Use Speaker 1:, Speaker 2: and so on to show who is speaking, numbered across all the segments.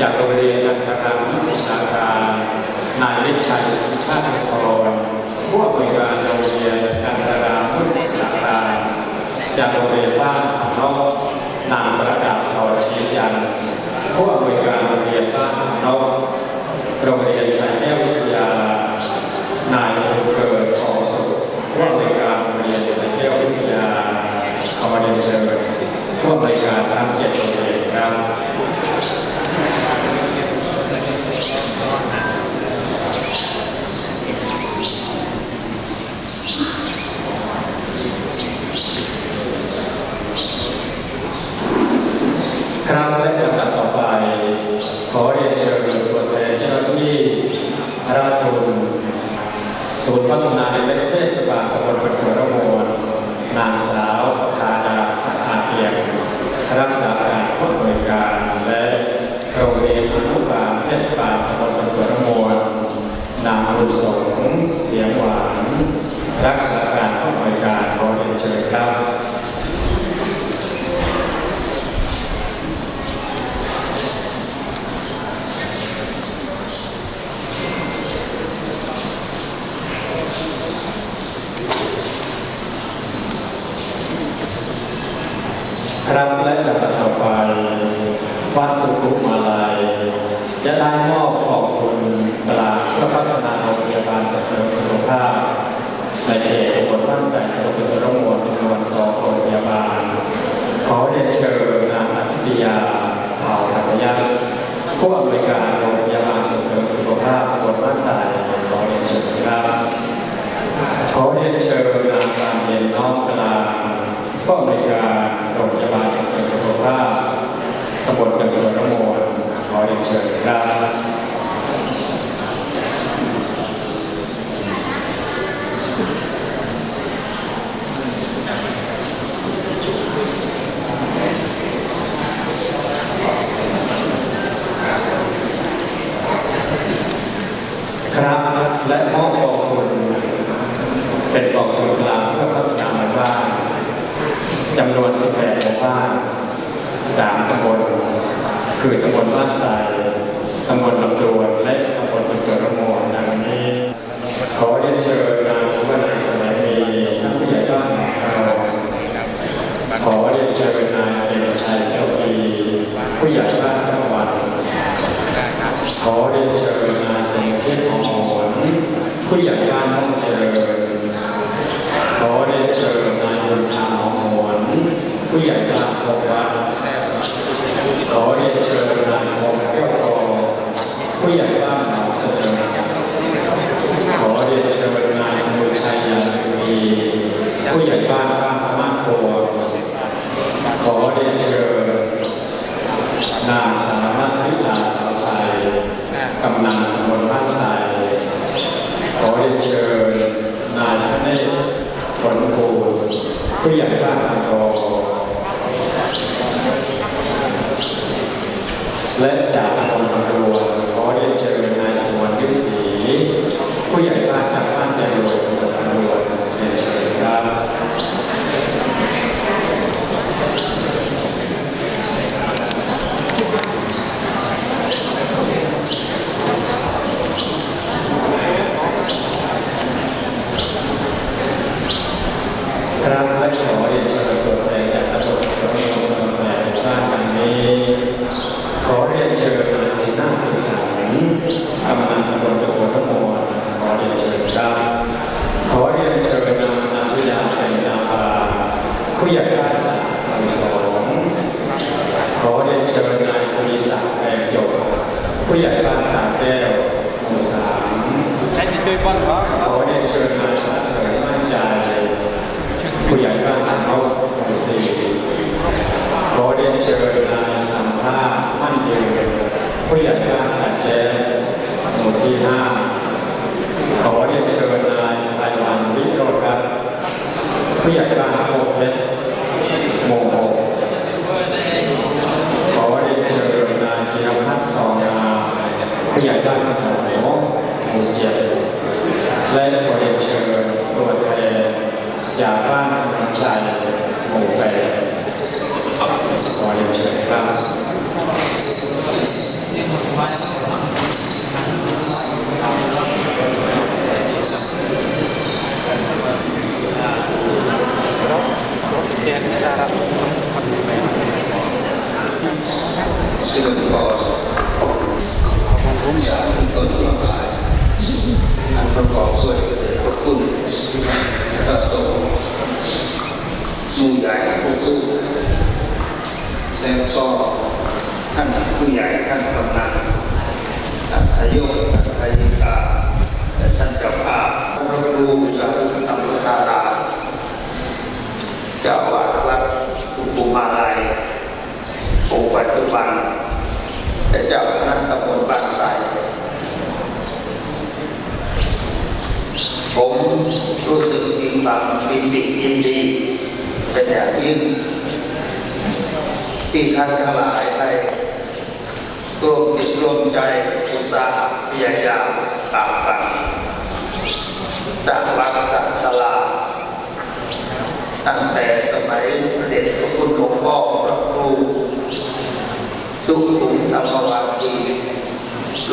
Speaker 1: จากโรงเรียนยังคารามศิษาการนายฤทธิ์ชัยสุชาติกรผู้อำนวยการโรงเรียนยังครามศิษาการจากโรงเรียนบ้านองนอกนางประดับสอสีจันผู้อำนวยการโรงเรียนบ้านอ่างนอกโรงเรียนสายแก้ววิทยานายเกิดทองสุขผู้อำนวยการโรงเรียนสายแก้ววิทยาขอเรียนเชิญผู้อำนวยการทั้งเจ็ดโรงเรียนครับ ก็ในการโรงพยาบาลส่งเสริมสุขภาพตำบลกันตัวน้ำมนขอเรียนเชิญครับ บ้านทรายตำบลลำดวนและตำบลอุตระมอนดังนี้ขอเรียนเชิญนายผู้ว่านสมัยมีผู้ใหญ่บ้านขอเรียนเชิญนายเป็นชัยเจ้าปีผู้ใหญ่บ้านจังหวัดขอเรียนเชิญนายสมเทพอ่อนผู้ใหญ่ ญ่บ้านหนองสตรงขอเรียนเชิญนายมนชัยยานีผู้ใหญ่บ้านบ้าง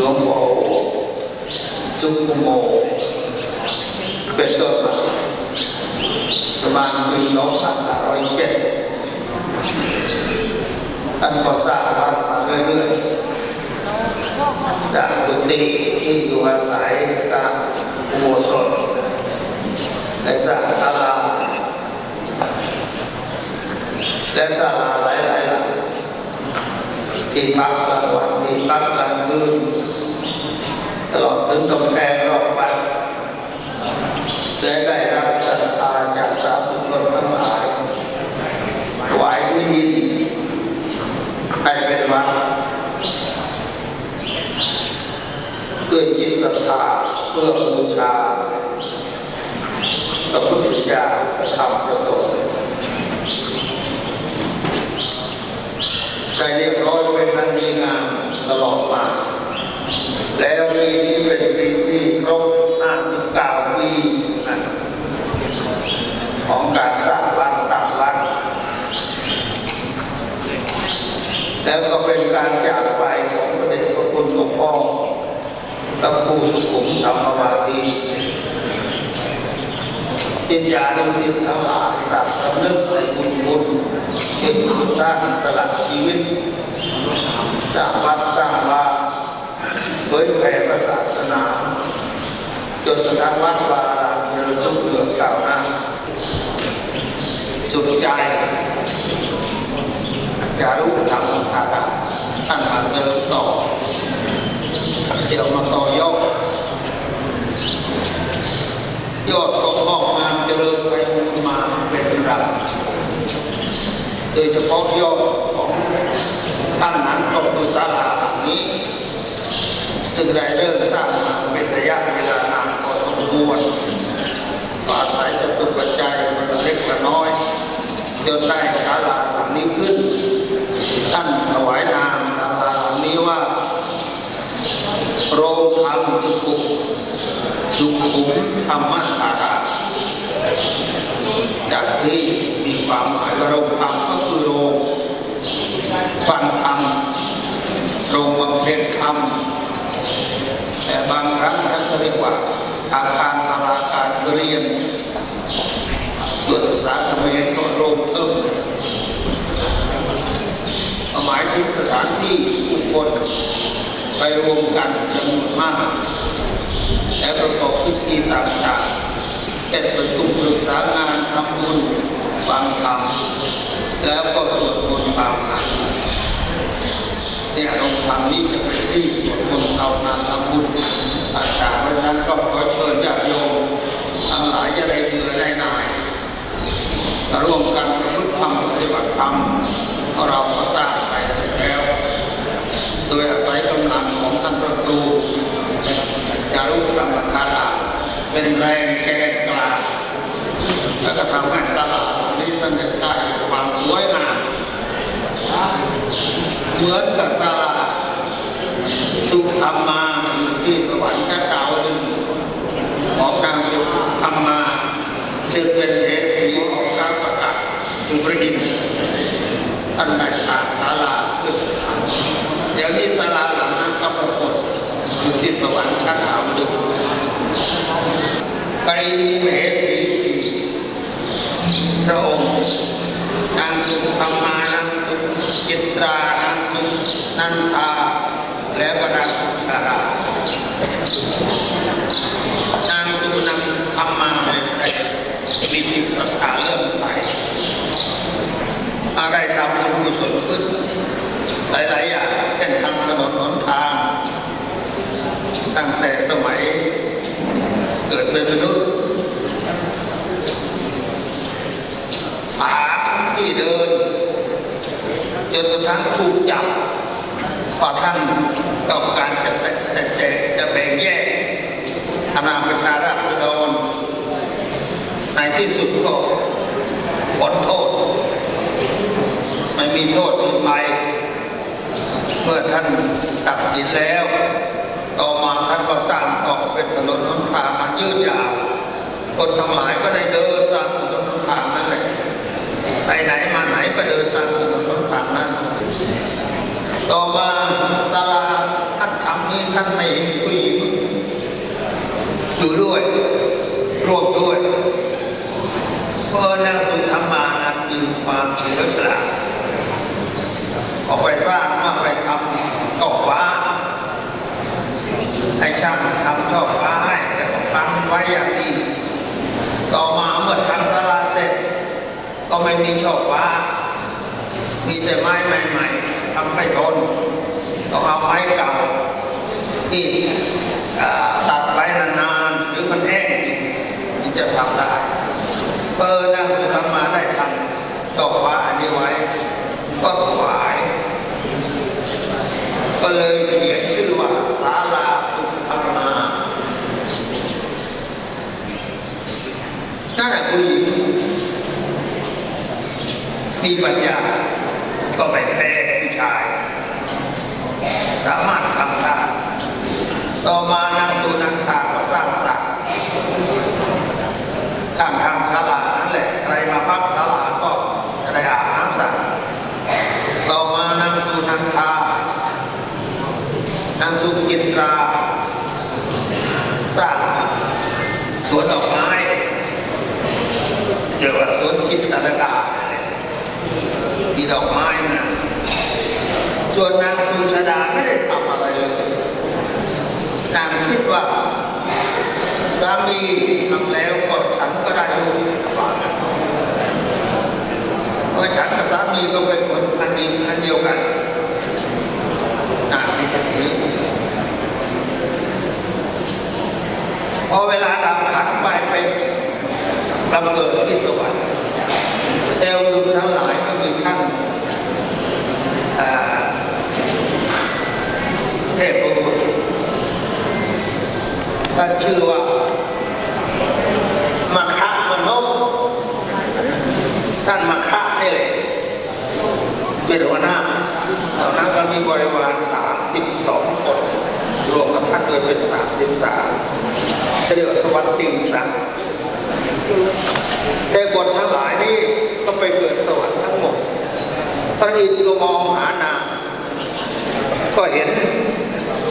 Speaker 1: หลวง
Speaker 2: พ่อจุกโมเป็นต้นมาประมาณปี2507ท่านก็สร้างวัดมาเรื่อยๆจากกุฏิที่อยู่ ละสร้างศาลาและศาลาหลายหลายๆหลังที่พักกลางวันที่พักกลางคืนตลอดถึงกำแพงรอบวัดและได้รับศรัทธาจากสาธุชนทั้งหลายถวายที่ดินให้เป็นวัดด้วยจิตศรัทธาเพื่อบูชาพระพุทธเจ้าพระธรรมพระสงฆ์ ได้เรียบร้อยเป็นนันดีงามตลอดมา แล้วปีนี้เป็นปีที่ครบ 59 ปีนะของการสร้างวัดต่างวัด แล้วก็เป็นการจากไปของพระเดชพระคุณหลวงพ่อ พระครูสุขุมธรรมวาทีจิตญาณุสิทธิ์ทั้งหลายต่างสำนึกในบุญคุณเป็นทุกท่านตลอดชีวิตสร้างวัดสร้างวาเผยแผ่ระศาสนาจนกระทั่งวัดวารามเจริญรุ่งเรืองก้าวหน้าสุดใจจารุธรรมธาราท่านมาเสริมต่อ เดี๋ยวมาต่อยอดยอดก็งอกงามเจริญไปมาเป็นระดับโดยเฉพาะยอดของท่านนั้นก็คือศาลาหลังนี้ซึ่งได้เริ่มสร้างมาเป็นระยะเวลานานพอสมควรอาศัยจตุปัจจัยมันเล็กละน้อยจนได้ศาลาหลังนี้ขึ้น ท่านถวายนามศาลาหลังนี้ว่า โรงธรรมสุขุม สุขุมธ รรมธาราจากที่มีความหมายว่าโรงธรรมก็คือโรงฟันธรรมโรงบำเพ็ญธรรมแต่บางครั้งท่านก็เรียกว่า อาคารศาลาการเรียนส่วนภาษาเขมรก็โรงเทิมหมายถึงสถานที่ผู้คนไปรวมกันจำนวนมาก และประกอบพิธีต่างๆเช่นประชุมปรึกษางานทำบุญฟังธรรมแล้วก็สวดมนต์ภาวนาเนี่ยโรงธรรมนี้จะเป็นที่สวดมนต์ภาวนาทำบุญต่างๆเพราะนั้นก็ขอเชิญญาติโยมทั้งหลายจะได้เบื่อได้นายร่วมกันประพฤติธรรมปฏิบัติธรรมเพราะเราก็สร้างไปแล้ว โดยอาศัยกำลังของท่านพระครู จา รุธรรมธาราเป็นแรงแกนกลางแล้วก็ทำให้สลานี้สำเร็จได้ด้วยความสวยงามเหมือนกับสลาสุขธรรมาอยู่ที่สวรรค์ชั้นดาวดึงของนางสุขธรรมาซึ่งเป็นเหสีของอุบรินทร์ท่านได้สร้างศาลาขึ้นเดี๋ยวนี้ศาลาหลังนั้นก็ปรากฏอยู่ที่สวรรค์ชั้นดาวดึง ปริมีมเหสีสีพระองค์นางสุธรรมานางสุจิตรานางสุนันทา และก็นางสุชาดานางสุนันธรรมาได้มีจิตศรัทธาเริ่มใสอะไรทำบุญกุศลขึ้นหลายๆอย่างเช่นทำถนนหนทาง ตั้งแต่สมัย เกิดเป็นมนุษย์หาที่เดิน จนกระทั่งถูกจับพอท่านต้องการจะแตะจะแบ่งแยกอาณาประชาราษฎรในที่สุดก็พ้นโทษ ไม่มีโทษมีภัยเมื่อท่านตัดสินแล้ว ต่อมาท่านก็สร้างออเป็นถนนหนทางมัน ยืดยาว คนทั้งหลายก็ได้เดินตามถนนหนทางนั่นแหละไปไหนมาไหนก็เดินตามถนนหนทางนั้น ต่อมาศาลาท่านทำนี้ท่านไม่เห็นผู้หญิงอยู่ด้วยร่วมด้วยเพราะนางสุธรรมานั้นมีความเฉลียวฉลาดออกไปสร้างมาไปทำช่อฟ้าให้ช่างทำช่อฟ้า ไว้อย่างดี ต่อมาเมื่อทำศาลาเสร็จ ก็ไม่มีช่อฟ้ามีแต่ไม้ใหม่ๆทำให้ทนต้องเอาไม้เก่าที่ตัดไว้นานๆหรือมันแห้งจริงที่จะทำได้ เปิดนางสุธรรมาได้ทำช่อฟ้าอันนี้ไว้ ก็ถวาย ก็เลยเขียนชื่อว่าศาลาสุธรรมานั่นแหละผู้หญิง มีปัญญาก็ไปแปลผู้ชาย สามารถทำได้ต่อมานางสุนันทาก็สร้างสระข้างทางศาลานั่นแหละใครมาพักศาลาก็จะได้อาบน้ำสระต่อมานางสุนันทานางสุกิตราสร้างสวนดอกไม้เรียกว่าสวนจิตรดา มีดอกไม้นะส่วนนางสุชาดาไม่ได้ทำอะไรเลย นางคิดว่าสามีทำแล้วก็ฉันก็ได้อยู่กับบ้าเมื่อฉันกับสามีก็เป็นคนอันดีอันเดียวกันนานที่จะถึงพอเวลาดับขันไปไปบังเกิดที่สวรรค์เอวลุมทั้งหลายก็มีท่าน เทพบุตรท่านชื่อว่ามาคะมนท่านมาคะนี่แหละเป็นหัวหน้าตอนนั้นก็มีบริวาร32คนรวมกับท่านด้วยเป็น33จะเรียกว่าสวัสดิงสังแต่บททั้งหลายนี่ก็ไปเกิดสวรรค์ทั้งหมด พระอินทร์ก็มองหานาง ก็เห็น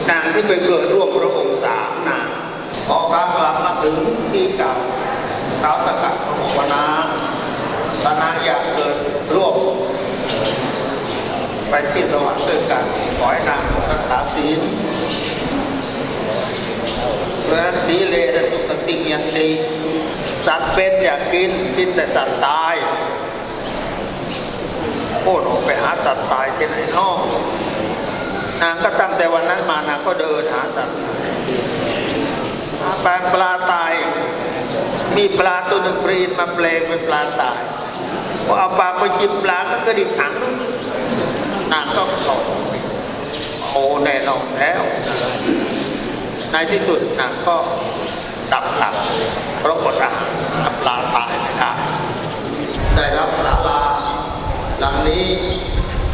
Speaker 2: นางที่ไปเกิดร่วมพระองค์สามนางออกากลับมาถึงที่เก่าเท้าวสกัดก็บอกว่านาตนาอยากเกิดร่วม ไปที่สวรรค์ด้วยกันขอให้นางรักษาศีลเพราะนั้นสีเลนะสุขติยันติสัตว์เป็นอยากกินกินแต่สัตว์ตาย โอ้หนูไปหาสัตว์ตายที่ไหนนอกนางก็ตั้งแต่วันนั้นมานางก็เดินหาสัตว์หาปลาปลาตาย มีปลาตัวหนึ่งปรีนมาแปลงเป็นปลาตายพอเอาปลาไปจิ้มปลาก็กระดิกหางนางก็ตอบโอ้แน่นอนแล้วในที่สุดนางก็ดับหลับเพราะอดอาหารกับปลาตายไม่ได้ได้รับศาลา หลังนี้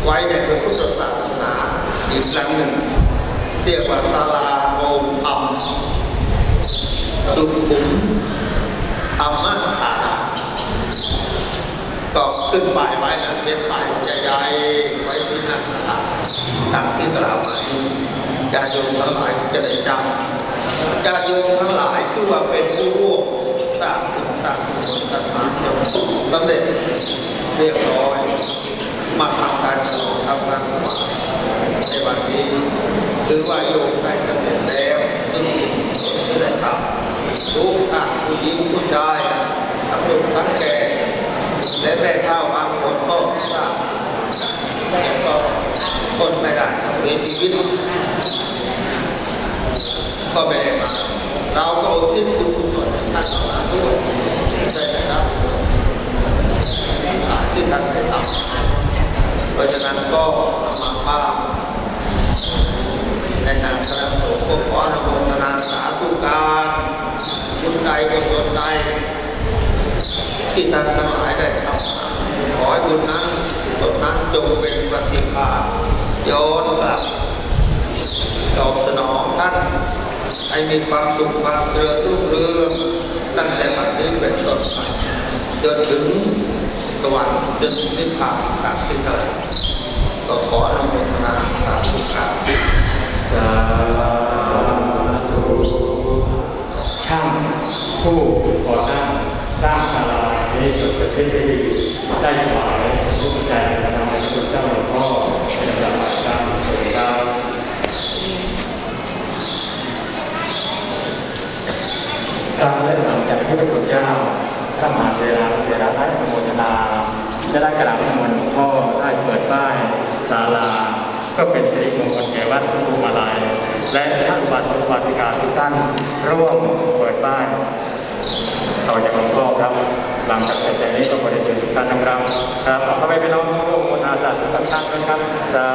Speaker 2: ไว้ในพระพุทธศาสนาอีกครั้งหนึ่ง เรียกว่าศาลาโอมธรรมสุขุมธรรมธาราก็ขึ้นขึ้นป้ายไว้นะเป็นป้ายใหญ่ๆไว้ที่หนั่นนะครับดังที่กล่าวมานี้ญาติโยมทั้งหลายจะได้จำญาติโยมทั้งหลายชื่อว่าเป็นผู้ร่วมสร้างบุญสร้างกุศลกันมาจนสำเร็จ เรียบร้อย มาทำการฉลองทำการถวายในวันนี้ถือว่าโยมได้สำเร็จแล้วซึ่งที่ได้ทำทุกท่านผู้หญิงผู้ชายทั้งหนุ่มทั้งแก่และแม่เฒ่าบางคนก็ทราบแต่ก็ทนไม่ได้เสียชีวิตก็ไม่ได้มาเราก็อุทิศบุญกุศลให้ท่านทั้งหลายด้วยได้นะครับที่ท่านได้ทำ เพราะฉะนั้นก็มาภาพในนามคณะสงฆ์ก็ขออนุโมทนาสาธุการบุญใดกุศลใดที่ท่านทั้งหลายได้ทำขอให้บุญนั้นกุศลนั้นจงเป็นปฏิภาณย้อนกลับตอบสนองท่านให้มีความสุขความเจริญรุ่งเรืองตั้งแต่บัดนี้เป็นต้นไปจนถึงสวรรค์จนนิพพานตัดที่เท่าไหร่ ก็ขออนุโมทนาสาธุครับ
Speaker 1: สาธุท่านผู้ก่อตั้งสร้างศาลานี้จนเสร็จสิ้นด้ดีได้ถวายทุกใจสนามพระคุณเจ้าหลวงพ่อในลำดับตามสวัสดีครับตามและหลังจากที่พระคุณเจ้าพระมหาเถระเถระได้อนุโมทนาจะได้กราบนิมนต์หลวงพ่อได้เปิดป้าย ศาลา ก็เป็นสิริมงคลแก่วัดสุภูมาลายและท่านอุบาสกอุบาสิกาทุกท่านร่วมเปิดป้ายต่อจากหลวงพ่อครับ หลังจากเสร็จจากนี้ก็ขอเรียนเชิญทุกท่านนะครับ ครับขอเข้าไปเป็นน้องร่วมโมทนาสาธุทุกท่านด้วยครับสา